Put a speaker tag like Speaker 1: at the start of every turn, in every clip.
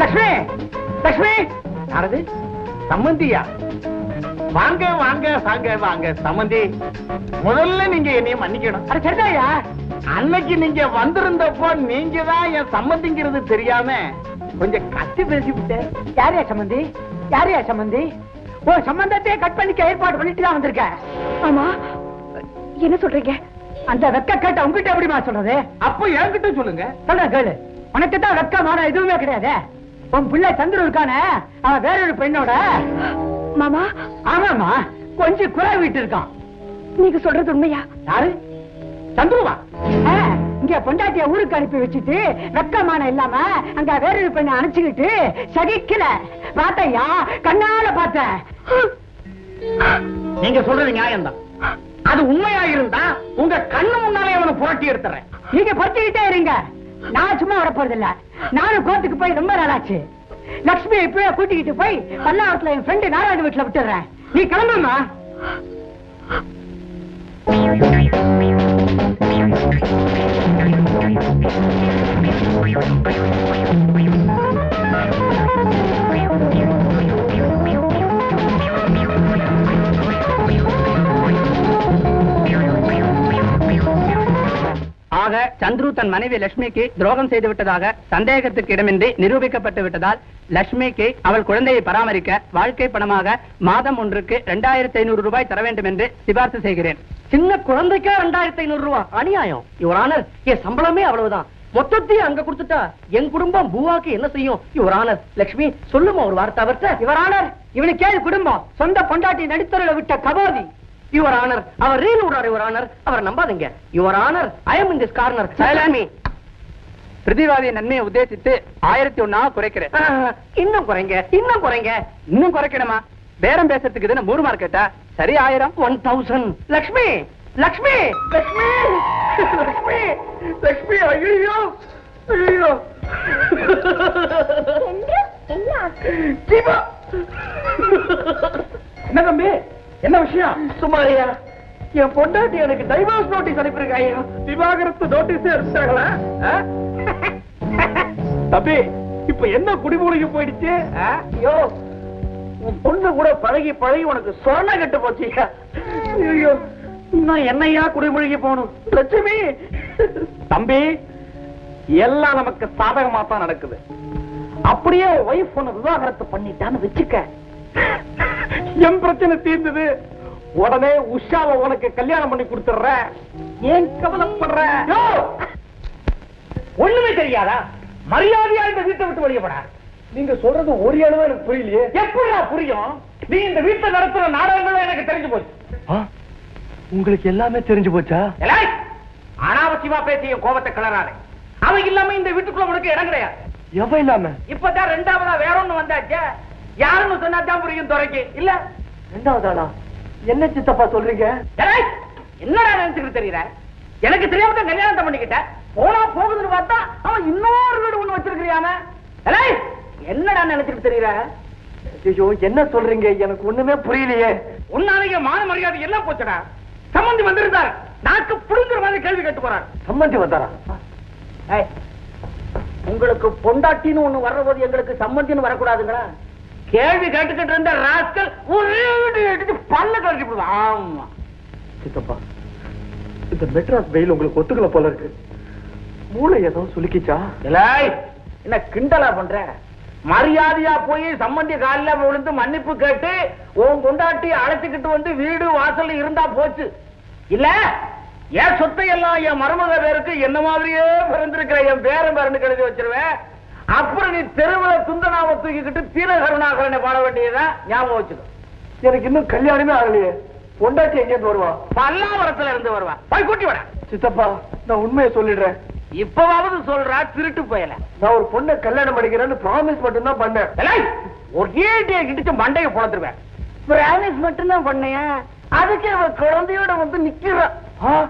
Speaker 1: லக்ஷ்மி! லக்ஷ்மி! யாரது? சம்மந்தியா? வாங்க வாங்க வாங்க வாங்க சம்மந்தி. முதல்ல நீங்க என்னைய மன்னிக்கணும். அது சரிதாயா அன்னைக்கு நீங்க வந்திருந்தப்போ நீங்க தான் என் சம்மந்திங்கிறது தெரியாம கொஞ்சம் கத்தி பேசி விட்டேன்
Speaker 2: யாரையா சம்பந்தி யாரையா சம்பந்தி ஓ சம்பந்தத்தையே கட் பண்ணிக்க ஏற்பாடு பண்ணிட்டு தான் வந்திருக்க.
Speaker 3: ஆமா என்ன சொல்றீங்க?
Speaker 2: அந்த வெக்க கேட்ட உங்ககிட்ட எப்படிமா சொல்றது?
Speaker 1: அப்போ என்கிட்ட சொல்லுங்க.
Speaker 2: சொல்ற கேளு. உனக்கு தான் வெக்கமான எதுவுமே கிடையாது. உன் பிள்ளை சந்திர இருக்கானே அவன் வேற ஒரு பெண்ணோட.
Speaker 3: மாமா?
Speaker 2: ஆமாமா கொஞ்சம் குறை விட்டு இருக்கான்.
Speaker 3: நீங்க சொல்றது உண்மையா?
Speaker 2: யாரு?
Speaker 1: சந்துருவா.
Speaker 2: இங்க பொண்டாட்டிய ஊருக்கு அனுப்பி வச்சுட்டு வெக்கமான இல்லாம அங்க வேற ஒரு பெண்ணை அனுப்பிச்சுக்கிட்டு சகிக்கல. பார்த்தையா கண்ணால பார்த்தேன்.
Speaker 1: நீங்க சொல்றது நியாயம்தான். அது உண்மையா இருந்தா உங்க கண்ணு முன்னாலே அவனை புரட்டி எடுத்துறேன்.
Speaker 2: நீங்க பொறுத்துக்கிட்டே இருங்க. நான் சும்மா வரப்போறது இல்ல நானும் கோர்ட்டுக்கு போய் ரொம்ப நாளாச்சு. லட்சுமி இப்பவே கூட்டிக்கிட்டு போய் பல்லாவரத்துல என் ஃப்ரெண்டு நாராயண வீட்டுல விட்டுறேன். நீ கிளம்புமா?
Speaker 4: ஆக சந்துரு தன் மனைவி லட்சுமிக்கு துரோகம் செய்து விட்டதாக சந்தேகத்துக்கு இடமின்றி நிரூபிக்கப்பட்டு விட்டதால் லட்சுமிக்கு அவள் குழந்தையை பராமரிக்க வாழ்க்கை பணமாக மாதம் ஒன்றுக்கு இரண்டாயிரத்தி ஐநூறு ரூபாய் தர வேண்டும் என்று சிபார்சு செய்கிறேன்.
Speaker 5: சின்ன குழந்தைக்கா ரெண்டாயிரத்தி ஐநூறு ரூபா? அநியாயம். யுவரானர் என் சம்பளமே அவ்வளவுதான். மொத்தத்தையும் அங்க கொடுத்துட்டா என் குடும்பம் பூவாக்கு என்ன செய்யும்? யுவரானர் லட்சுமி சொல்லுமா ஒரு வார்த்தை அவர்கிட்ட?
Speaker 2: இவரானர் இவனுக்கு குடும்பம். சொந்த பொண்டாட்டி நடுத்தருல விட்ட கபோதி
Speaker 5: யுவர் ஆனர் அவர் ரீல் விடுறாரு யுவர் ஆனர் அவர் நம்பாதீங்க. Your honour I am in this corner
Speaker 4: சைலாமி பிரதிவாதியின் நன்மையை உத்தேசித்து ஆயிரத்தி ஒன்னாக குறைக்கிறேன்.
Speaker 5: இன்னும் குறைங்க இன்னும் குறைங்க.
Speaker 4: இன்னும் குறைக்கணுமா? பேரம் பேசுறதுக்கு இதுன்னு மூணு மார்க்கெட்டா சரி ஆயிரம்.
Speaker 5: ஒன் தௌசண்ட் லக்ஷ்மி லக்ஷ்மி லக்ஷ்மி லக்ஷ்மி லக்ஷ்மி ஐயோ ஐயோ
Speaker 1: என்ன தம்பி? என்ன விஷயம்?
Speaker 5: சுமாரியா என் பொண்டாட்டி எனக்கு டைவர்ஸ் நோட்டீஸ் அனுப்பியிருக்காயா
Speaker 1: விவாகரத்து நோட்டீஸே அனுப்பிச்சாங்களா தம்பி இப்ப என்ன குடிமூலிக்கு போயிடுச்சு?
Speaker 5: ஐயோ உன் பொண்ணு கூட பழகி பழகி உனக்கு சொரண கட்டு போச்சியா ஐயோ இன்னும் என்னையா குடிமொழிக்கு போகணும்? லட்சுமி!
Speaker 1: தம்பி எல்லாம் நமக்கு சாதகமா தான் நடக்குது.
Speaker 5: அப்படியே ஒய்ஃப் ஒன்னு விவாகரத்து பண்ணிட்டான்னு வச்சுக்க.
Speaker 1: என் பிரச்சனை தீர்ந்தது. உடனே உஷாவை உனக்கு கல்யாணம் பண்ணி கொடுத்துடுறேன் ஏன் கவலைப்படுற!
Speaker 5: ஒண்ணுமே தெரியாதா? மரியாதையா இந்த வீட்டை விட்டு வெளியே போடா.
Speaker 1: நீங்க சொல்றது ஒரு அளவு எனக்கு புரியலையே.
Speaker 5: எப்படிடா புரியும்? நீ இந்த வீட்டை நடத்துற நாடகங்களும் எனக்கு தெரிஞ்சு போச்சு.
Speaker 1: உங்களுக்கு எல்லாமே தெரிஞ்சு போச்சா?
Speaker 5: அனாவசியமா பேசி என் கோபத்தை கிளறாரு அவன் இல்லாம இந்த வீட்டுக்குள்ள உனக்கு இடம் கிடையாது.
Speaker 1: எவ இல்லாம?
Speaker 5: இப்பதான் ரெண்டாவதா வேற ஒண்ணு வந்தாச்சே. யாருன்னு சொன்னாதான் புரியும் துறைக்கு. இல்ல?
Speaker 1: ரெண்டாவது ஆளா என்ன சித்தப்பா சொல்றீங்க?
Speaker 5: என்னடா நினைச்சுக்கிட்டு தெரியற? எனக்கு தெரியாம தான் கல்யாணத்தை பண்ணிக்கிட்ட. போனா போகுதுன்னு பார்த்தா அவன் இன்னொரு வீடு ஒண்ணு வச்சிருக்கிறியாம எலாய், என்னடா நினைச்சுக்கிட்டு தெரியற?
Speaker 1: ஐயோ என்ன சொல்றீங்க? எனக்கு ஒண்ணுமே புரியலையே.
Speaker 5: உன்னாலேயே மான மரியாதை எல்லாம் போச்சுடா. சம்பந்தி வந்திருந்தார். நாக்கு புடுங்குற மாதிரி கேள்வி கேட்டு போறார்.
Speaker 1: சம்மந்தி வந்தாரா?
Speaker 5: உங்களுக்கு பொண்டாட்டின்னு ஒண்ணு வர்றபோது எங்களுக்கு சம்மந்தின்னு வரக்கூடாதுங்களா? கேள்வி கேட்டுக்கிட்டு இருந்த ராஸ்கல் எடுத்து பல்ல கழிச்சு விடுவான் ஆமா.
Speaker 1: சித்தப்பா இந்த மெட்ராஸ் வெயில் உங்களுக்கு ஒத்துக்கல போல இருக்கு. மூளை ஏதோ சுலுக்கிச்சா?
Speaker 5: இலாய், என்ன கிண்டலா பண்ற? மரியாதையா போய் சம்மந்தி காலில விழுந்து மன்னிப்பு கேட்டு உன் பொண்டாட்டி அழைச்சுக்கிட்டு வந்து வீடு வாசல் இருந்தா போச்சு. இல்ல என் சொத்தை எல்லாம் என் மருமக பேருக்கு என்ன மாதிரியே பிறந்திருக்கிற என் பேரன் பேரனு எழுதி வச்சிருவேன். அப்புறம் நீ தெருவுல துந்தனாவை தூக்கிக்கிட்டு தீர கருணாகரனை பாட வேண்டியதுதான் ஞாபகம் வச்சுக்கோ.
Speaker 1: எனக்கு இன்னும் கல்யாணமே ஆகலையே. பொண்டாட்டி எங்க இருந்து வருவா?
Speaker 5: பல்லாவரத்துல இருந்து வருவா. போய் கூட்டி விட.
Speaker 1: சித்தப்பா நான் உண்மையை சொல்லிடுறேன்.
Speaker 5: இப்பவாவது சொல்றா திருட்டு பயல.
Speaker 1: நான் ஒரு பொண்ணை கல்யாணம் பண்ணிக்கிறேன்னு ப்ராமிஸ் மட்டும் தான் பண்ணேன்
Speaker 5: ஒரு ஏடியை கிடிச்சு மண்டையை பொழந்துருவேன் பிராமிஸ் மட்டும்தான் பண்ணையா? அதுக்கு அவ குழந்தையோட வந்து நிக்கிறான்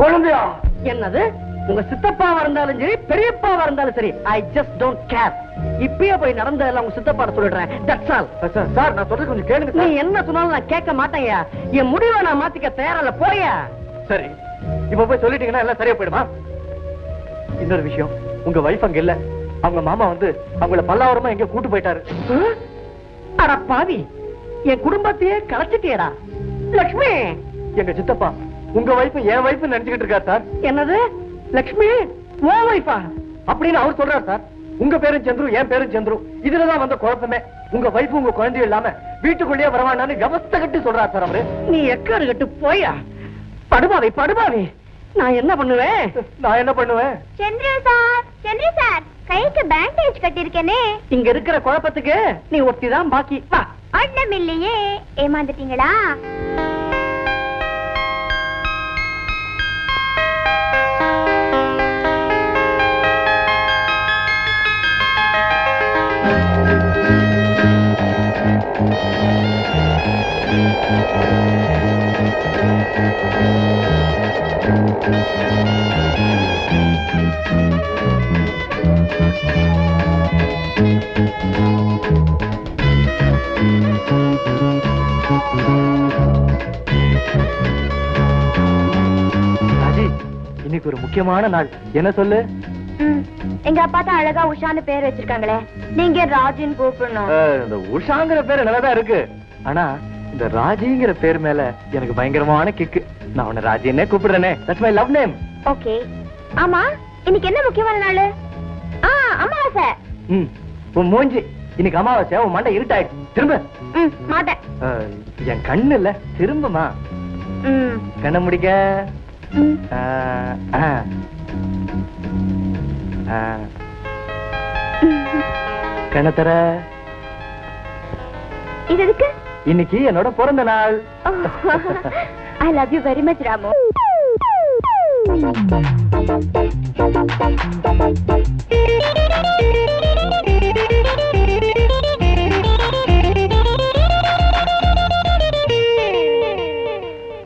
Speaker 1: குழந்தையா?
Speaker 5: என்னது? உங்க சித்தப்பாவா இருந்தாலும் சரி பெரியப்பாவா இருந்தாலும் சரி ஐ ஜஸ்ட் டோன்ட் கேர் இப்பயே போய் நடந்ததெல்லாம் உங்க சித்தப்பாட சொல்லிடுறேன். தட்ஸ் ஆல்
Speaker 1: சார், நான் சொல்றது கொஞ்சம் கேளுங்க
Speaker 5: நீ. என்ன சொன்னாலும் நான் கேட்க மாட்டேங்க என் முடிவை நான் மாத்திக்க தயாரில்ல போயா
Speaker 1: சரி
Speaker 6: இப்ப போய் சொல்லிட்டீங்கன்னா எல்லாம் சரியா போயிடுமா? இன்னொரு விஷயம் உங்க வைஃப் அங்க இல்ல. அவங்க மாமா வந்து அவங்கள பல்லாவரமா எங்க கூட்டு போயிட்டாரு.
Speaker 7: அட பாவி என் குடும்பத்தையே கலைச்சிட்டியடா. லக்ஷ்மி!
Speaker 6: எங்க சித்தப்பா உங்க வைஃப் என் வைஃப் நினைச்சுக்கிட்டு இருக்காரு சார்
Speaker 7: என்னது? லக்ஷ்மி ஓ வைஃபா
Speaker 6: அப்படின்னு அவர் சொல்றாரு சார். உங்க பேரும் சந்துரு என் பேரும் சந்துரு. இதுலதான் வந்த குழப்பமே. உங்க வைஃப் உங்க குழந்தையும் இல்லாம வீட்டுக்குள்ளேயே வரவானான்னு விவஸ்த கட்டி சொல்றாரு சார் அவரு.
Speaker 7: நீ எக்காடு கட்டு போயா? படுபாவி படுபாவி. நான் என்ன பண்ணுவேன்?
Speaker 6: நான் என்ன பண்ணுவேன்?
Speaker 3: சந்திர சார் சந்திர சார் கைக்கு பேண்டேஜ் கட்டிருக்கேனே
Speaker 7: இங்க இருக்கிற குழப்பத்துக்கு நீ ஒருத்திதான் பாக்கி. வா.
Speaker 3: ஒண்ணும் இல்லையே. ஏமாந்துட்டீங்களா?
Speaker 6: இன்னைக்கு ஒரு முக்கியமான நாள். என்ன சொல்லு?
Speaker 3: எங்க அப்பா தான் அழகா உஷான்னு பேர் வச்சிருக்காங்களே. நீங்க ராஜின்னு கூப்பிடணும்.
Speaker 6: இந்த உஷாங்கிற பேரு நல்லதா இருக்கு. ஆனா இந்த ராஜிங்கிற பேர் மேல எனக்கு பயங்கரமான கிக்கு. நான் உன்னை ராஜின்னே கூப்பிடுறேனே. That's my love name
Speaker 3: okay. ஆமா இன்னைக்கு என்ன முக்கியமான நாள்? ஆ அமாவாசை.
Speaker 6: ம் உன் மூஞ்சி. இன்னைக்கு அமாவாசை உன் மண்டை இருட்டாயிடுச்சு. திரும்ப.
Speaker 3: ம் மாட்டேன்
Speaker 6: என் கண்ணு இல்ல. திரும்பமா?
Speaker 3: ம்.
Speaker 6: கண்ணை முடிக்க. அஹ். கண்ணை தர.
Speaker 3: இது எதுக்கு?
Speaker 6: இன்னைக்கு என்னோட பிறந்த நாள்.
Speaker 3: I love you very much Ramu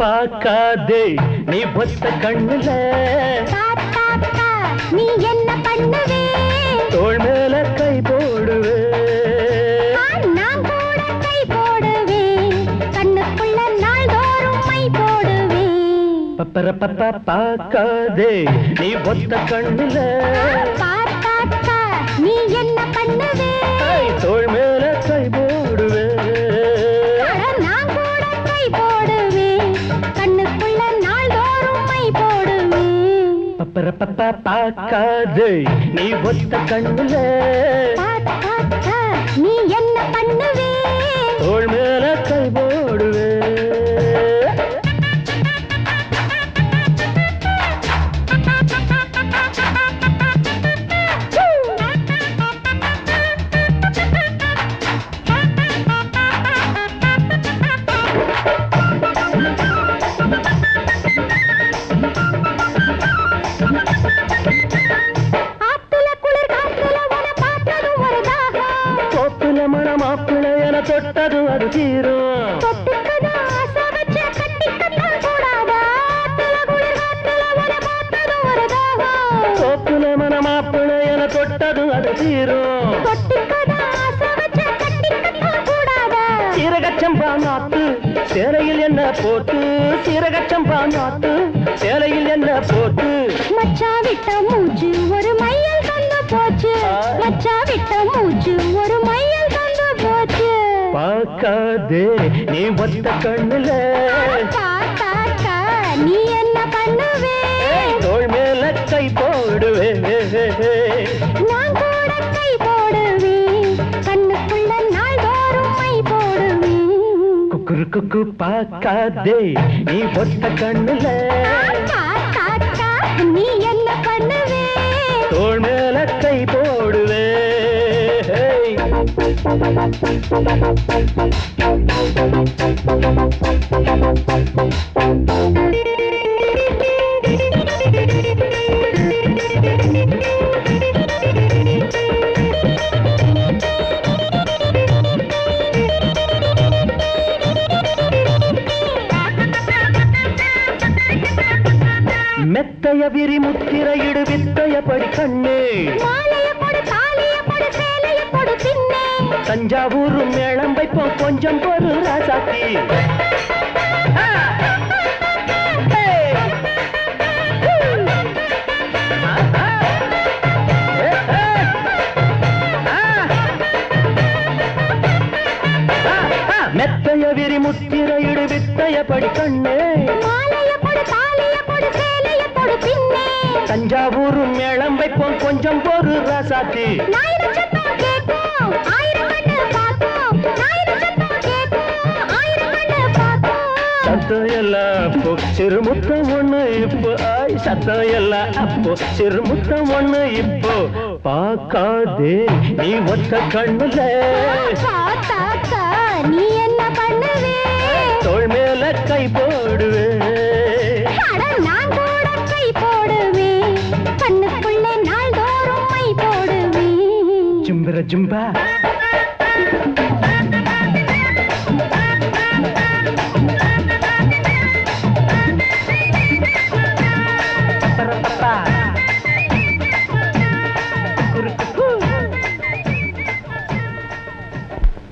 Speaker 6: பார்க்காதே நீ ஒத்த கண்ணுல.
Speaker 3: நீ என்ன
Speaker 6: பார்க்காதே நீ ஒத்த கண்ணுல.
Speaker 3: நீ என்ன பண்ணுவே?
Speaker 6: கை தோள் மேல கை போடுவே.
Speaker 3: நான் கூட கை போடுவேன் கண்ணுக்குள்ள நாள்தோறும் மை போடுவேன்
Speaker 6: பப்பர பப்பா பார்க்காதே. நீ ஒத்த கண்ணுல.
Speaker 3: நீ காத்துல உன பார்த்ததும் ஒரு தாகம்.
Speaker 6: கோப்புல மணம் மாப்பிள என தொட்டது அது தீரும். சீரகச்சம்பா நாத்து சேலையில் என்ன போட்டு? சீரகச்சம்பா நாத்து சேலையில் என்ன போட்டு?
Speaker 3: மச்சா விட்ட மூச்சு ஒரு மையல் தந்து போச்சு. மச்சா விட்ட மூச்சு ஒரு மையல் போச்சு
Speaker 6: பார்க்காதே நீ ஒத்த கண்ணுல.
Speaker 3: நீ என்ன பண்ணுவே?
Speaker 6: தோள் மேல கை போடுவே.
Speaker 3: நான் கூட கை போடுவேன் கண்ணுக்குள்ள நாள்தோறும் மை போடுவேன்
Speaker 6: குக்குரு குக்கு பார்க்காதே நீ ஒத்த கண்ணுல.
Speaker 3: நீ என்ன பண்ணுவே?
Speaker 6: தோள் மேல கை போடுவே. மெத்தைய விரி முத்திரையிடு வித்தைய படி கண்ணே
Speaker 3: மாலைய கொடு தாலிய கொடு சேலைய கொடு பின்னே
Speaker 6: தஞ்சாவூரும் மேளம் வைப்போம். கொஞ்சம் பொறு ராசாத்தி. மெத்தைய விரி முத்திரையிடு வித்தையபடி கண்ணு. தஞ்சாவூரும் மேளம் வைப்போம். கொஞ்சம் பொறு ராசாத்தி.
Speaker 3: சத்தம்
Speaker 6: எல்லாம் அப்போ சிறுமுத்தம் ஒண்ணு இப்போ. ஆய் சத்தம் எல்லாம் அப்போ சிறுமுத்தம் ஒண்ணு இப்போ. பார்க்காதே நீ ஒத்த கண்ணுல.
Speaker 3: நீ என்ன பண்ணுவே?
Speaker 6: தோள் மேல கை போடுவே. ஜும்பா